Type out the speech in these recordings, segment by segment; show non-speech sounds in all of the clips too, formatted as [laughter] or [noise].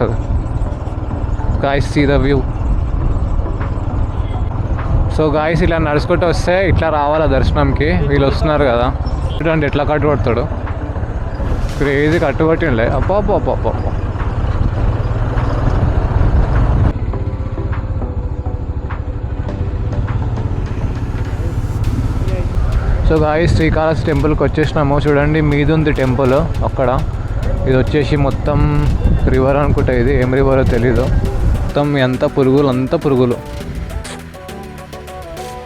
కనిపిస్తుంది guys see the view so guys ఇలా నడుచుకుంటూ వస్తే ఇట్లా రావాలా దర్శనంకి? వీళ్ళు వస్తున్నారు కదా. చూడండి ఎట్లా కట్టుబడతాడు క్రేజీ కట్టుబట్టిండే అబ్బా అబ్బా అబ్బా అబ్బా సో గాయస్ శ్రీకాళహస్తి టెంపుల్కి వచ్చేసినాము. చూడండి మీదుంది టెంపుల్ అక్కడ. ఇది వచ్చేసి మొత్తం రివర్ అనుకుంటా ఇది ఏం రివరో తెలీదు. మొత్తం ఎంత పురుగులు అంతా పురుగులు.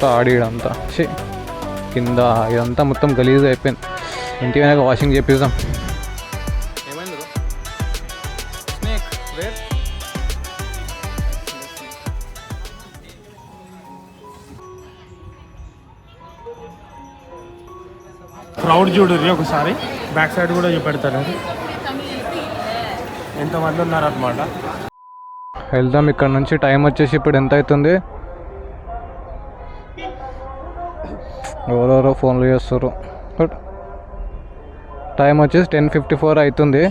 ఆడిడంతా షే కింద ఇదంతా మొత్తం గలీజ్ అయిపోయింది. ఇంటి వెనక వాషింగ్ చేపిద్దాం. ఏమైంది స్నేక్ క్రౌడ్ చూడరు ఒకసారి. బ్యాక్ సైడ్ కూడా చూపెడతారు. అది ఎంతమంది ఉన్నారనమాట వెళ్దాం ఇక్కడ నుంచి టైం వచ్చేసి ఇప్పుడు ఎంత అవుతుంది ఎవరెవరో ఫోన్లు చేస్తారు బట్ టైం వచ్చేసి టెన్ ఫిఫ్టీ ఫోర్ అవుతుంది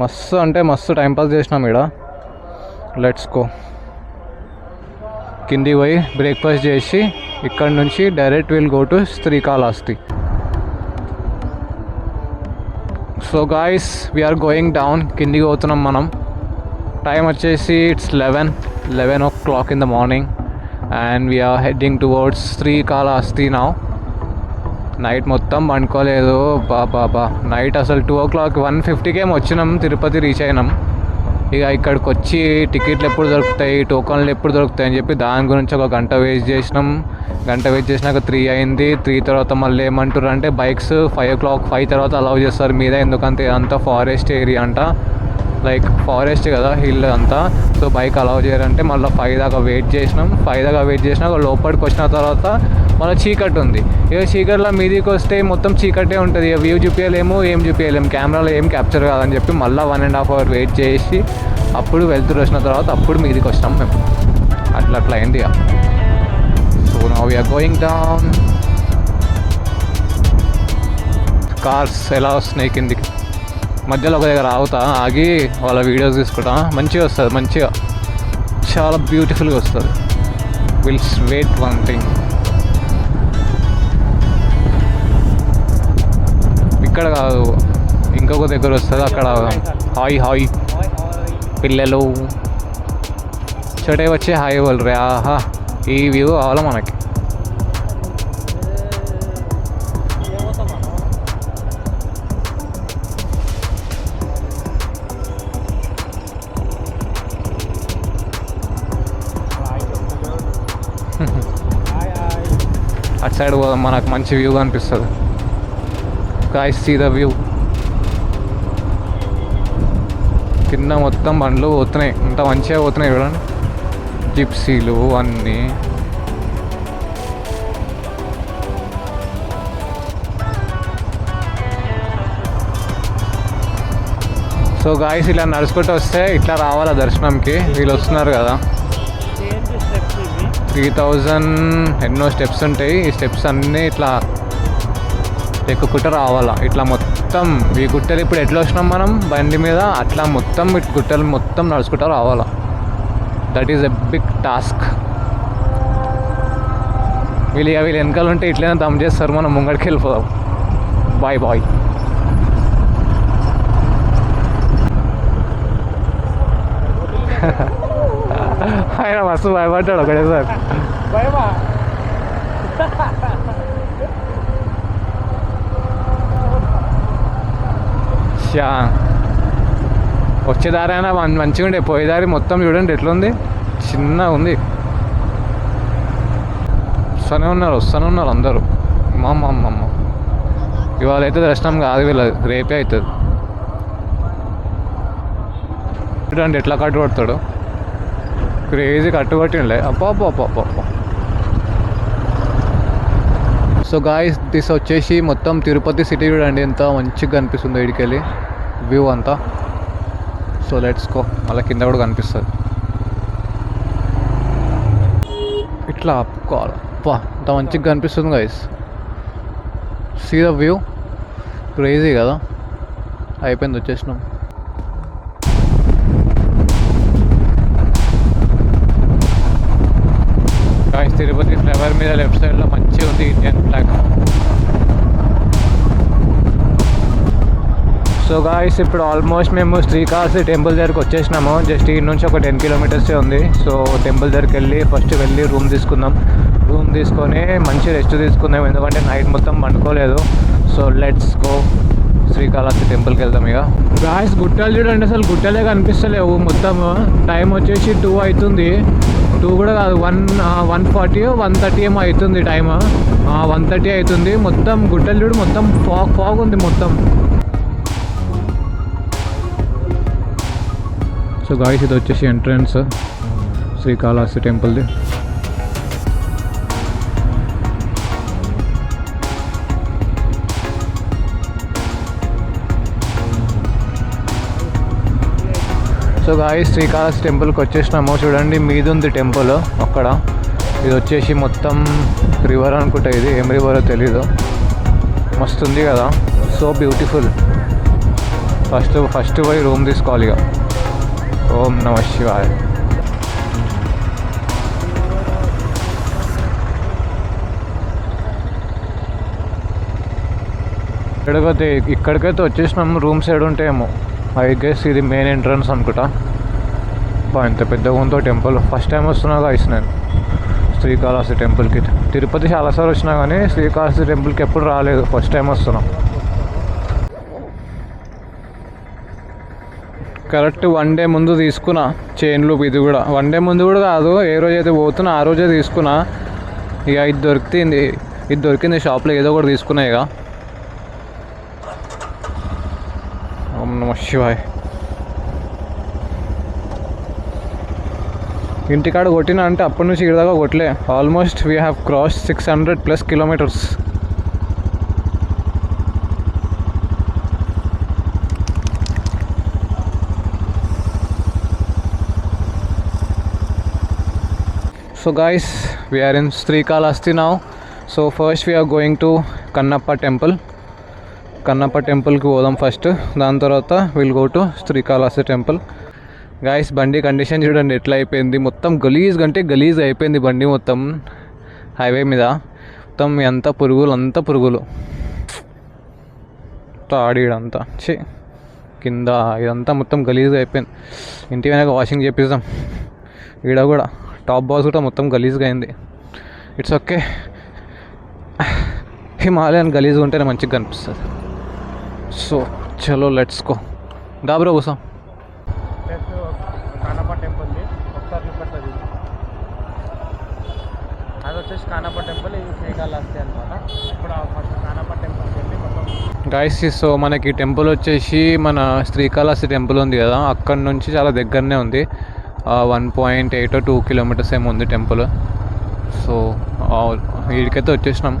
మస్తు అంటే మస్తు టైం పాస్ చేసినాం ఇక్కడ లెట్స్ గో కింది పోయి బ్రేక్ఫాస్ట్ చేసి ఇక్కడ నుంచి direct will go to Srikalahasti so guys we're going down కిందికి పోతున్నాం మనం. టైం వచ్చేసి it's eleven eleven o'clock in the morning and we're heading towards Srikalahasti నా నైట్ మొత్తం పండుకోలేదు. బా బా బా. నైట్ అసలు టూ ఓ క్లాక్ వన్ ఫిఫ్టీకి వచ్చినాం. తిరుపతి రీచ్ అయినాం. ఇక ఇక్కడికి వచ్చి టికెట్లు ఎప్పుడు దొరుకుతాయి టోకన్లు ఎప్పుడు దొరుకుతాయి అని చెప్పి దాని గురించి ఒక గంట వేస్ట్ చేసినాం. గంట వెయిట్ చేసినాక త్రీ అయింది. త్రీ తర్వాత మళ్ళీ ఏమంటారు అంటే bikes five o'clock five తర్వాత అలౌ చేస్తారు. మీద ఎందుకంటే అంతా ఫారెస్ట్ ఏరియా అంట. లైక్ ఫారెస్ట్ కదా హిల్ అంతా. సో బైక్ అలౌ చేయాలంటే మళ్ళీ ఫైవ్ దాకా వెయిట్ చేసినాం. ఫైవ్ దాకా వెయిట్ చేసినాక లోపలికి వచ్చిన తర్వాత మళ్ళీ చీకటి ఉంది. ఇక చీకటిలో మీదికి వస్తే మొత్తం చీకటే ఉంటుంది. ఇక వ్యూ చూపించలేము ఏం చూపించలేము కెమెరాలో ఏం క్యాప్చర్ కాదని చెప్పి మళ్ళీ one and half hour wait చేసి అప్పుడు వెళ్తురు వచ్చిన తర్వాత అప్పుడు మీదికి వచ్చినాం మేము. అట్లా అట్లా అయింది ఇక. సో నా వీఆర్ గోయింగ్ డౌన్ కార్స్ ఎలా వస్తున్నాయి కిందికి? మధ్యలో ఒక దగ్గర ఆగుతా ఆగి వాళ్ళ వీడియోస్ తీసుకుంటా. మంచిగా వస్తుంది మంచిగా. చాలా బ్యూటిఫుల్గా వస్తుంది. విల్స్ వెయిట్ వన్ థింగ్ ఇక్కడ కాదు ఇంకొక దగ్గర వస్తుంది అక్కడ హాయ్ హాయ్. పిల్లలు. చోటే వచ్చి హాయ్ వాళ్ళు రే ఆహా. ఈ వ్యూ కావాలా మనకి? అటు సైడ్ పోదాం మనకు మంచి వ్యూ కనిపిస్తుంది. గాయస్ సీ ద వ్యూ కింద మొత్తం బండ్లు పోతున్నాయి. ఇంత మంచిగా పోతున్నాయి చూడండి. జిప్సీలు అన్నీ. సో గాయస్ ఇలా నడుచుకుంటూ వస్తే ఇట్లా రావాలా దర్శనంకి? వీళ్ళు వస్తున్నారు కదా. త్రీ థౌజండ్ ఎన్నో స్టెప్స్ ఉంటాయి. ఈ స్టెప్స్ అన్నీ ఇట్లా ఎక్కుకుంటూ రావాలా. ఇట్లా మొత్తం ఈ గుట్టలు ఇప్పుడు ఎట్లా వచ్చినాం మనం? బండి మీద అట్లా మొత్తం ఇటు గుట్టలు మొత్తం నడుచుకుంటా రావాలా. That is a big task వీళ్ళు ఇక వీళ్ళు వెనకాల ఉంటే ఇట్లనే దమ్ చేస్తారు. మనం ముంగడికి వెళ్ళిపోదాం. బాయ్ బాయ్ [laughs] ఆయన మస్తు భయపడ్డాడు ఒకటేసారి భయమా? షా వచ్చే దారి అయినా మం- మంచిగా ఉండే. పోయే దారి మొత్తం చూడండి ఎట్లుంది? చిన్న ఉంది. వస్తూనే ఉన్నారు వస్తూనే ఉన్నారు అందరూ. మా అమ్మ అమ్మ అమ్మ ఇవాళ అయితే దర్శనం కాదు వీళ్ళది రేపే అవుతుంది చూడండి ఎట్లా కట్టుబడతాడు. క్రేజీ കട്ടുപട്ടിയുണ്ട് അപ്പോൾ അപ്പോൾ അപ്പോൾ അപ്പോൾ അപ്പോൾ సో గాయస్ దిస్ వచ్చేసి మొత్తం తిరుపతి సిటీ చూడండి ఎంత మంచిగా కనిపిస్తుందో ఇడికెళ్ళి. వ్యూ అంతా. సో లెట్స్ కో మళ్ళీ కింద కూడా కనిపిస్తుంది. ఇట్లా అప్పుకోవాలి అబ్బా అంత మంచిగా కనిపిస్తుంది guys see the view crazy కదా? అయిపోయింది వచ్చేసినాం. తిరుపతి ఫ్లైఓవర్ మీద లెఫ్ట్ సైడ్లో మంచిగా ఉంది ఇండియన్ ఫ్లాగ్ సో గాయస్ ఇప్పుడు ఆల్మోస్ట్ మేము శ్రీకాళహస్తి టెంపుల్ దగ్గరకు వచ్చేసినాము. జస్ట్ ఈ నుంచి ఒక టెన్ కిలోమీటర్సే ఉంది. సో టెంపుల్ దగ్గరికి వెళ్ళి ఫస్ట్ వెళ్ళి రూమ్ తీసుకుందాం. రూమ్ తీసుకొని మంచి రెస్ట్ తీసుకుందాం. ఎందుకంటే నైట్ మొత్తం పండుకోలేదు. సో లెట్స్ గో శ్రీకాళహస్తి టెంపుల్కి వెళ్దాం ఇక. గాయస్ గుట్టలు చూడండి. అసలు గుట్టలే కనిపిస్తలేవు. మొత్తం టైం వచ్చేసి టూ అవుతుంది. టూ కూడా కాదు one one forty one thirty ఏమో అవుతుంది టైమ్ వన్ థర్టీ అవుతుంది మొత్తం గుట్టలు చూడు మొత్తం ఫాగ్ ఫాగ్ ఉంది మొత్తం. సో గాయస్ ఇది వచ్చేసి ఎంట్రన్స్ శ్రీకాళహస్తి టెంపుల్ది సో గాయస్ శ్రీకాళహస్ టెంపుల్కి వచ్చేసినాము. చూడండి మీదుంది టెంపుల్ అక్కడ. ఇది వచ్చేసి మొత్తం రివర్ అనుకుంటా ఇది. ఏం రివరో తెలీదు. మస్తు ఉంది కదా. సో బ్యూటిఫుల్ ఫస్ట్ ఫస్ట్ పోయి రూమ్ తీసుకోవాలి ఇక. ఓం నమ శివాయ. ఇక్కడికైతే ఇక్కడికైతే వచ్చేసినాము. రూమ్ సైడ్ ఉంటాయేమో ఐ గెస్ ఇది మెయిన్ ఎంట్రన్స్ అనుకుంటా. బా ఇంత పెద్దగా ఉందో టెంపుల్ ఫస్ట్ టైం వస్తున్నా గాయస్ నేను. శ్రీకాళహస్తి టెంపుల్కి తిరుపతి చాలాసార్లు వచ్చినా కానీ శ్రీకాళహస్తి టెంపుల్కి ఎప్పుడు రాలేదు. ఫస్ట్ టైం వస్తున్నాం. కరెక్ట్ వన్ డే ముందు తీసుకున్నా. చైన్ లూప్ ఇది కూడా. వన్ డే ముందు కూడా కాదు ఏ రోజు అయితే పోతున్నా ఆ రోజే తీసుకున్నా. ఇక ఇది దొరికింది ఇది దొరికింది షాప్లో ఏదో ఒకటి తీసుకున్నా ఇక. నమ శివాయ్ ఇంటికాడ కొట్టినా అంటే అప్పటి నుంచి ఇక్కడ దాకా కొట్టలే almost we have cross six hundred plus kilometres So guys, we are in Srikalahasti now. So first we are going to Kannappa temple. Kannappa టెంపుల్కి పోదాం ఫస్ట్. దాని తర్వాత will go to Srikalahasti temple. Guys బండి condition చూడండి ఎట్లా అయిపోయింది. మొత్తం గలీజ్ అంటే గలీజ్ అయిపోయింది బండి మొత్తం. హైవే మీద. మొత్తం ఎంత పురుగులు అంతా పురుగులు. ఆడిడంతా ఛీ. కింద ఇదంతా మొత్తం గలీజ్ అయిపోయింది. ఇంటి వెనక వాషింగ్ చేపిస్తాం. ఈడ కూడా టాప్ బాక్స్ కూడా మొత్తం గలీజ్గా అయింది. ఇట్స్ ఓకే హిమాలయన్ గలీజ్గా ఉంటేనే మంచిగా కనిపిస్తుంది. సో చలో లెట్స్ గో డాబ్రో కూసాం. కానప్ప టెంపుల్ది ఒకసారి చూపెట్టదు అది వచ్చేసి కానప్ప టెంపుల్ ఇది శ్రీకాళహస్తి అనమాట ఇప్పుడు ఫస్ట్ కానప్ప టెంపుల్కి వెళ్ళి మొత్తం గాయస్ సో మనకి టెంపుల్ వచ్చేసి మన శ్రీకాళహస్తి టెంపుల్ ఉంది కదా. అక్కడ నుంచి చాలా దగ్గరనే ఉంది. One point eight two kilometres ఏమో ఉంది టెంపుల్. సో వీడికైతే వచ్చేసినాం.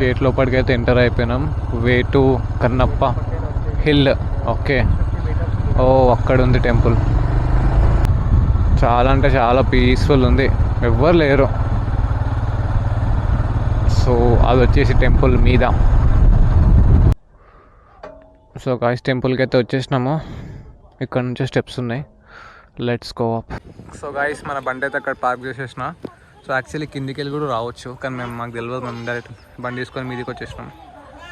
గేట్ లోపలికి అయితే ఎంటర్ అయిపోయినాం. Way to Kannappa hill okay oh అక్కడ ఉంది టెంపుల్ చాలా అంటే చాలా పీస్ఫుల్ ఉంది. ఎవ్వరు లేరు. సో అది వచ్చేసి టెంపుల్ మీద. సో కాశ్ టెంపుల్కి అయితే వచ్చేసినాము. ఇక్కడ నుంచి స్టెప్స్ ఉన్నాయి. Let's go up so guys మన బండి అయితే అక్కడ పార్క్ చేసేసిన. సో యాక్చువల్లీ కిందికి వెళ్ళి కూడా రావచ్చు. కానీ మేము మాకు తెలియదు మేము డైరెక్ట్ బండి తీసుకొని మీదికి వచ్చేసినాం.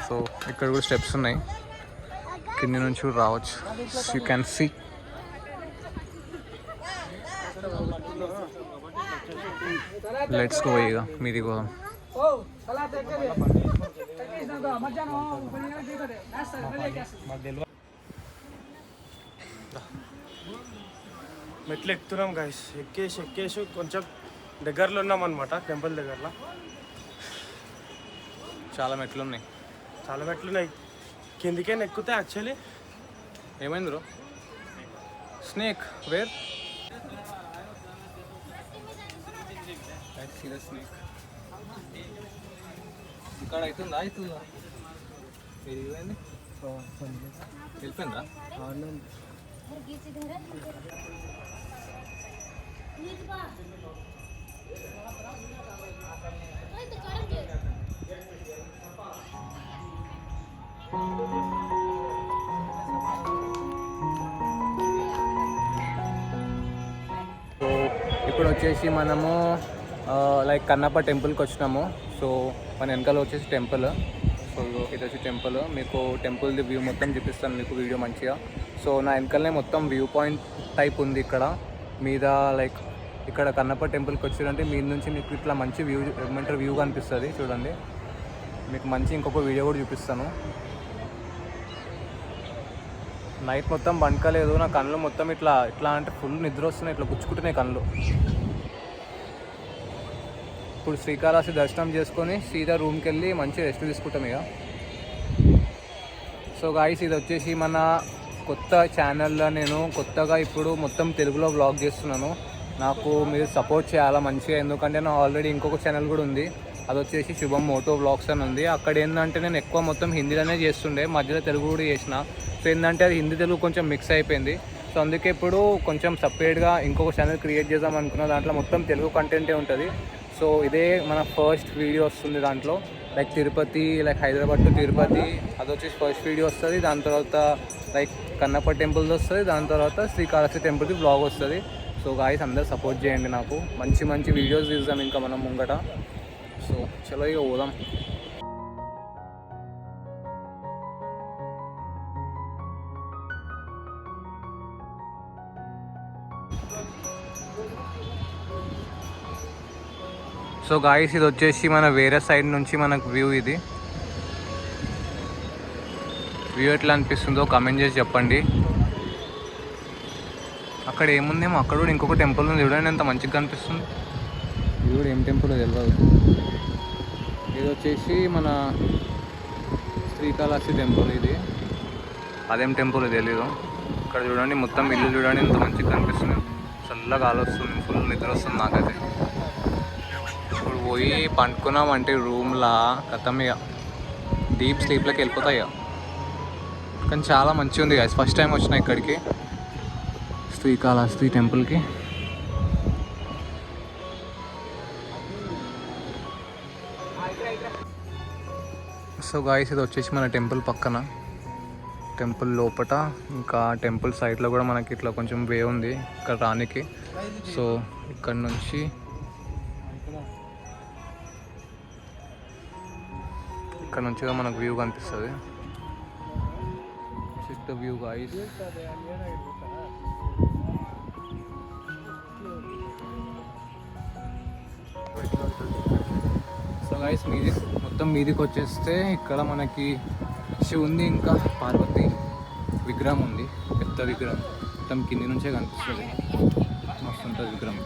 సో ఇక్కడ కూడా స్టెప్స్ ఉన్నాయి. కింది నుంచి కూడా రావచ్చు. You can see let's go ఇక. మీది పోదాం. మెట్లు ఎక్కుతున్నాం గాయస్ ఎక్కేసి ఎక్కేసి కొంచెం దగ్గరలో ఉన్నాం అనమాట టెంపుల్ దగ్గరలో. చాలా మెట్లు ఉన్నాయి చాలా మెట్లు ఉన్నాయి కిందికైనా ఎక్కుతే యాక్చువల్లీ ఏమైంది బ్రో? స్నేక్ వేర్ స్నేక్ ఇక్కడ అవుతుందా అవుతుందా వెళ్ళిపోయిందా? ఇప్పుడు వచ్చేసి మనము లైక్ కన్నప్ప టెంపుల్కి వచ్చినాము. సో మన వెనకాల వచ్చేసి టెంపుల్ సో ఇది వచ్చి టెంపుల్ మీకు టెంపుల్ది వ్యూ మొత్తం చూపిస్తాను మీకు వీడియో మంచిగా. సో నా వెనకాలనే మొత్తం వ్యూ పాయింట్ టైప్ ఉంది ఇక్కడ. మీద లైక్ ఇక్కడ కన్నప్ప టెంపుల్కి వచ్చారంటే మీ నుంచి మీకు ఇట్లా మంచి వ్యూ ఏమంటారు వ్యూ కనిపిస్తుంది చూడండి. మీకు మంచి ఇంకొక వీడియో కూడా చూపిస్తాను. నైట్ మొత్తం బండకలేదు నా కళ్ళు మొత్తం ఇట్లా ఇట్లా అంటే ఫుల్ నిద్ర వస్తున్నాయి ఇట్లా గుచ్చుకుంటున్నాయి కళ్ళు. ఇప్పుడు శ్రీకాళహస్తి దర్శనం చేసుకొని సీదా రూమ్కి వెళ్ళి మంచి రెస్ట్ తీసుకుంటాం ఇక. సో గాయస్ ఇది వచ్చేసి మన కొత్త ఛానల్లో నేను కొత్తగా ఇప్పుడు మొత్తం తెలుగులో బ్లాగ్ చేస్తున్నాను. నాకు మీరు సపోర్ట్ చేయాలా మంచిగా? ఎందుకంటే నా ఆల్రెడీ ఇంకొక ఛానల్ కూడా ఉంది. అది వచ్చేసి శుభం మోటో బ్లాగ్స్ అని ఉంది. అక్కడ ఏంటంటే నేను ఎక్కువ మొత్తం హిందీలోనే చేస్తుండే. మధ్యలో తెలుగు కూడా చేసిన. సో ఏంటంటే అది హిందీ తెలుగు కొంచెం మిక్స్ అయిపోయింది. సో అందుకే ఇప్పుడు కొంచెం సపరేట్గా ఇంకొక ఛానల్ క్రియేట్ చేద్దాం అనుకున్న దాంట్లో మొత్తం తెలుగు కంటెంటే ఉంటుంది. సో ఇదే మన ఫస్ట్ వీడియో వస్తుంది దాంట్లో. Like Tirupati like Hyderabad to Tirupati. అది వచ్చేసి ఫస్ట్ వీడియో వస్తుంది. దాని తర్వాత లైక్ కన్నప్ప టెంపుల్స్ వస్తుంది. దాని తర్వాత శ్రీకాళహస్తి టెంపుల్కి బ్లాగ్ వస్తుంది. సో గాయస్ అందరు సపోర్ట్ చేయండి నాకు. మంచి మంచి వీడియోస్ తీద్దాం ఇంకా మనం ముంగట. సో చలో ఇక పోదాం. సో గాయస్ ఇది వచ్చేసి మన వేరే సైడ్ నుంచి మనకు వ్యూ ఇది. వ్యూ ఎట్లా అనిపిస్తుందో కమెంట్ చేసి చెప్పండి. అక్కడ ఏముందేమో అక్కడ కూడా ఇంకొక టెంపుల్ ఉంది. చూడండి ఎంత మంచిగా కనిపిస్తుంది. ఇది కూడా ఏం టెంపుల్ తెలియదు ఇది వచ్చేసి మన శ్రీకాళహస్తి టెంపుల్ ఇది. అదేం టెంపుల్ తెలీదు. ఇక్కడ చూడండి మొత్తం ఇల్లు చూడండి ఎంత మంచిగా కనిపిస్తుంది. చల్లగా గాలి వస్తుంది ఫుల్ నిద్ర వస్తుంది నాకైతే. ఇప్పుడు పోయి పండుకున్నామంటే రూమ్లా కథం ఇక డీప్ స్లీప్లోకి వెళ్ళిపోతాయి కానీ చాలా మంచిగా ఉంది guys. ఫస్ట్ టైం వచ్చిన ఇక్కడికి. శ్రీకాళహస్తి టెంపుల్కి. సో గాయస్ ఇది వచ్చేసి మన టెంపుల్ పక్కన. టెంపుల్ లోపట ఇంకా టెంపుల్ సైడ్లో కూడా మనకి ఇట్లా కొంచెం వే ఉంది ఇక్కడ రానికి. సో ఇక్కడ నుంచి ఇక్కడ నుంచి మనకు వ్యూ కనిపిస్తుంది. Check view guys so guys మీది మొత్తం మీదికి వచ్చేస్తే ఇక్కడ మనకి శివుంది ఇంకా పార్వతి విగ్రహం ఉంది. పెద్ద విగ్రహం. మొత్తం కింది నుంచే కనిపిస్తుంది. మస్తు ఉంటుంది విగ్రహం.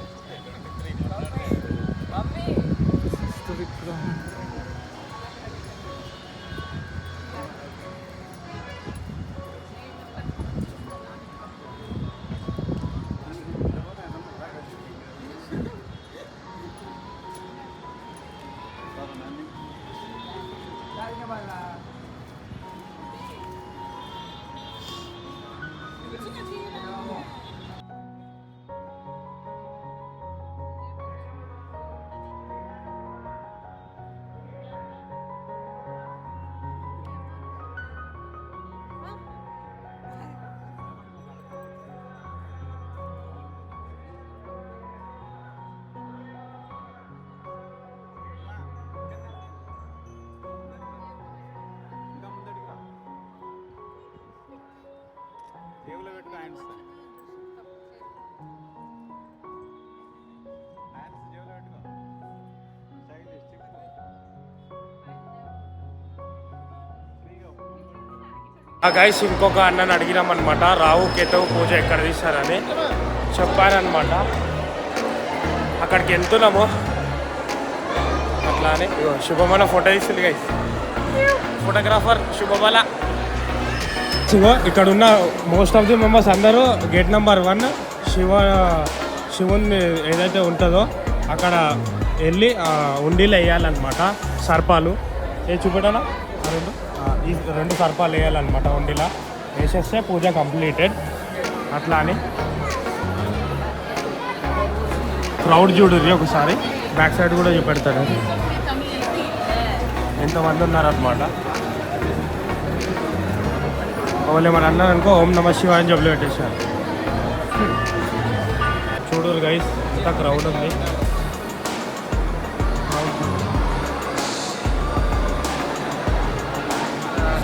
మస్తు విగ్రహం ఆ గైస్ ఇంకొక అన్నని అడిగినామన్నమాట రావు కేతవు పూజ ఎక్కడ తీస్తారని చెప్పారనమాట అక్కడికి వెళ్తున్నాము అట్లానే ఇగో శుభమల ఫోటో తీస్తుంది గైస్ ఫోటోగ్రాఫర్ శుభమల శివ ఇక్కడ ఉన్న మోస్ట్ ఆఫ్ ది మెంబర్స్ అందరూ గేట్ నెంబర్ వన్ శివ శివుని ఏదైతే ఉంటుందో అక్కడ వెళ్ళి ఉండీలు వేయాలన్నమాట సర్పాలు. ఏ చూపెట్టాలా? రెండు? ఈ రెండు సర్పాలు వేయాలన్నమాట ఉండీలా. వేసేస్తే పూజ కంప్లీటెడ్ అట్లా అని క్రౌడ్ చూడుర్రి ఒకసారి. బ్యాక్ సైడ్ కూడా చూపెడతారు ఎంతమంది ఉన్నారనమాట వాళ్ళు ఏమన్నా అన్నారు అనుకో ఓం నమ శివాయ అని జబ్బులు పెట్టేశారు. చూడు చూడరు గైస్ ఇంత క్రౌడ్ ఉంది.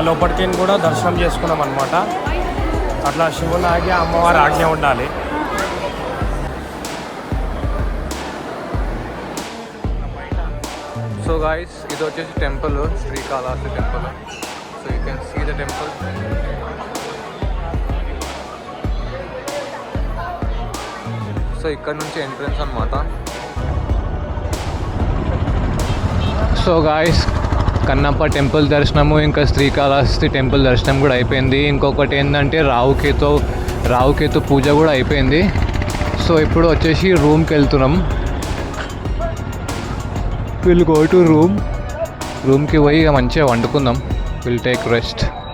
లోపలికి కూడా దర్శనం చేసుకున్నాం అనమాట అట్లా శివుని ఆజ్ఞ అమ్మవారి ఆజ్ఞ ఉండాలి. సో గాయస్ ఇది వచ్చేసి temple Srikalahasti temple so you can see the temple so ఇక్కడ నుంచి ఎంట్రన్స్ అనమాట సో గాయస్ కన్నప్ప టెంపుల్ దర్శనము ఇంకా శ్రీకాళహస్తి టెంపుల్ దర్శనం కూడా అయిపోయింది. ఇంకొకటి ఏంటంటే రావుకేతో రావుకేతు పూజ కూడా అయిపోయింది. సో ఇప్పుడు వచ్చేసి రూమ్కి వెళ్తున్నాం. విల్ గో టు రూమ్ రూమ్కి పోయి ఇక మంచిగా వండుకుందాం. Will take rest